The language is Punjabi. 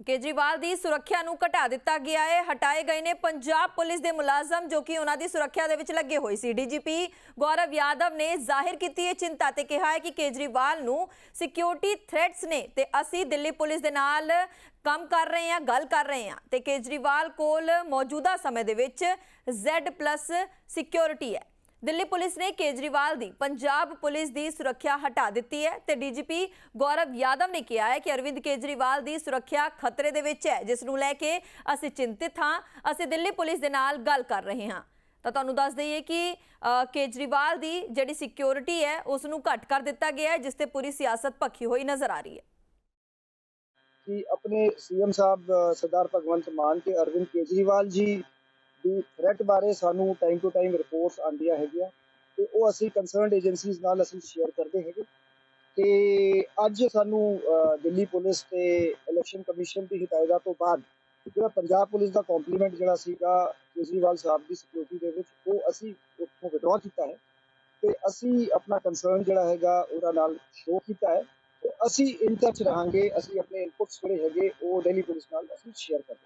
ਕੇਜਰੀਵਾਲ ਦੀ ਸੁਰੱਖਿਆ ਨੂੰ ਘਟਾ ਦਿੱਤਾ ਗਿਆ ਹੈ। ਹਟਾਏ ਗਏ ਨੇ ਪੰਜਾਬ ਪੁਲਿਸ ਦੇ ਮੁਲਾਜ਼ਮ ਜੋ ਕਿ ਉਹਨਾਂ ਦੀ ਸੁਰੱਖਿਆ ਦੇ ਵਿੱਚ ਲੱਗੇ ਹੋਏ ਸੀ। ਡੀਜੀਪੀ ਗੌਰਵ ਯਾਦਵ ਨੇ ਜ਼ਾਹਿਰ ਕੀਤੀ ਹੈ ਚਿੰਤਾ ਤੇ ਕਿਹਾ ਹੈ ਕਿ ਕੇਜਰੀਵਾਲ ਨੂੰ ਸਿਕਿਉਰਿਟੀ ਥ੍ਰੈਟਸ ਨੇ ਤੇ ਅਸੀਂ ਦਿੱਲੀ ਪੁਲਿਸ ਦੇ ਨਾਲ ਕੰਮ ਕਰ ਰਹੇ ਹਾਂ, ਗੱਲ ਕਰ ਰਹੇ ਹਾਂ ਤੇ ਕੇਜਰੀਵਾਲ ਕੋਲ ਮੌਜੂਦਾ ਸਮੇਂ ਦੇ ਵਿੱਚ Z+ ਸਿਕਿਉਰਿਟੀ ਹੈ। ਦਿੱਲੀ ਪੁਲਿਸ ਨੇ ਕੇਜਰੀਵਾਲ ਦੀ ਪੰਜਾਬ ਪੁਲਿਸ ਦੀ ਸੁਰੱਖਿਆ ਹਟਾ ਦਿੱਤੀ ਹੈ ਤੇ ਡੀਜੀਪੀ ਗੌਰਵ ਯਾਦਵ ਨੇ ਕਿਹਾ ਹੈ ਕਿ ਅਰਵਿੰਦ ਕੇਜਰੀਵਾਲ ਦੀ ਸੁਰੱਖਿਆ ਖਤਰੇ ਦੇ ਵਿੱਚ ਹੈ, ਜਿਸ ਨੂੰ ਲੈ ਕੇ ਅਸੀਂ ਚਿੰਤਿਤ ਹਾਂ, ਅਸੀਂ ਦਿੱਲੀ ਪੁਲਿਸ ਦੇ ਨਾਲ ਗੱਲ ਕਰ ਰਹੇ ਹਾਂ। ਤਾਂ ਤੁਹਾਨੂੰ ਦੱਸ ਦਈਏ ਕਿ ਕੇਜਰੀਵਾਲ ਦੀ ਜਿਹੜੀ ਸਿਕਿਉਰਿਟੀ ਹੈ, ਉਸ ਨੂੰ ਘੱਟ ਕਰ ਦਿੱਤਾ ਗਿਆ ਹੈ, ਜਿਸ ਤੇ ਪੂਰੀ ਸਿਆਸਤ ਭਖੀ ਹੋਈ ਨਜ਼ਰ ਆ ਰਹੀ ਹੈ। ਕਿ ਆਪਣੇ ਸੀਐਮ ਸਾਹਿਬ ਸਰਦਾਰ ਭਗਵੰਤ ਮਾਨ ਤੇ ਅਰਵਿੰਦ ਕੇਜਰੀਵਾਲ ਜੀ ਦੀ ਥ੍ਰੈਟ ਬਾਰੇ ਸਾਨੂੰ ਟਾਈਮ ਟੂ ਟਾਈਮ ਰਿਪੋਰਟਸ ਆਉਂਦੀਆਂ ਹੈਗੀਆਂ ਤੇ ਉਹ ਅਸੀਂ ਕੰਸਰਨਡ ਏਜੰਸੀਜ਼ ਨਾਲ ਅਸੀਂ ਸ਼ੇਅਰ ਕਰਦੇ ਹੈਗੇ। ਤੇ ਅੱਜ ਸਾਨੂੰ ਦਿੱਲੀ ਪੁਲਿਸ ਤੇ ਇਲੈਕਸ਼ਨ ਕਮਿਸ਼ਨ ਦੀ ਹਦਾਇਤਾਂ ਤੋਂ ਬਾਅਦ ਜਿਹੜਾ ਪੰਜਾਬ ਪੁਲਿਸ ਦਾ ਕੰਪਲੀਮੈਂਟ ਜਿਹੜਾ ਸੀਗਾ ਕੇਜਰੀਵਾਲ ਸਾਹਿਬ ਦੀ ਸਿਕਿਉਰਿਟੀ ਦੇ ਵਿੱਚ, ਉਹ ਅਸੀਂ ਉੱਥੋਂ ਵਿਡਰਾ ਕੀਤਾ ਹੈ। ਤੇ ਅਸੀਂ ਆਪਣਾ ਕੰਸਰਨ ਜਿਹੜਾ ਹੈਗਾ ਉਹਦਾ ਨਾਲ ਸ਼ੋਅ ਕੀਤਾ ਹੈ। ਤੇ ਅਸੀਂ ਇਨ ਟੱਚ ਰਹਾਂਗੇ, ਅਸੀਂ ਆਪਣੇ ਇਨਪੁਟਸ ਜਿਹੜੇ ਹੈਗੇ ਉਹ ਦਿੱਲੀ ਪੁਲਿਸ ਨਾਲ ਅਸੀਂ ਸ਼ੇਅਰ ਕਰਦੇ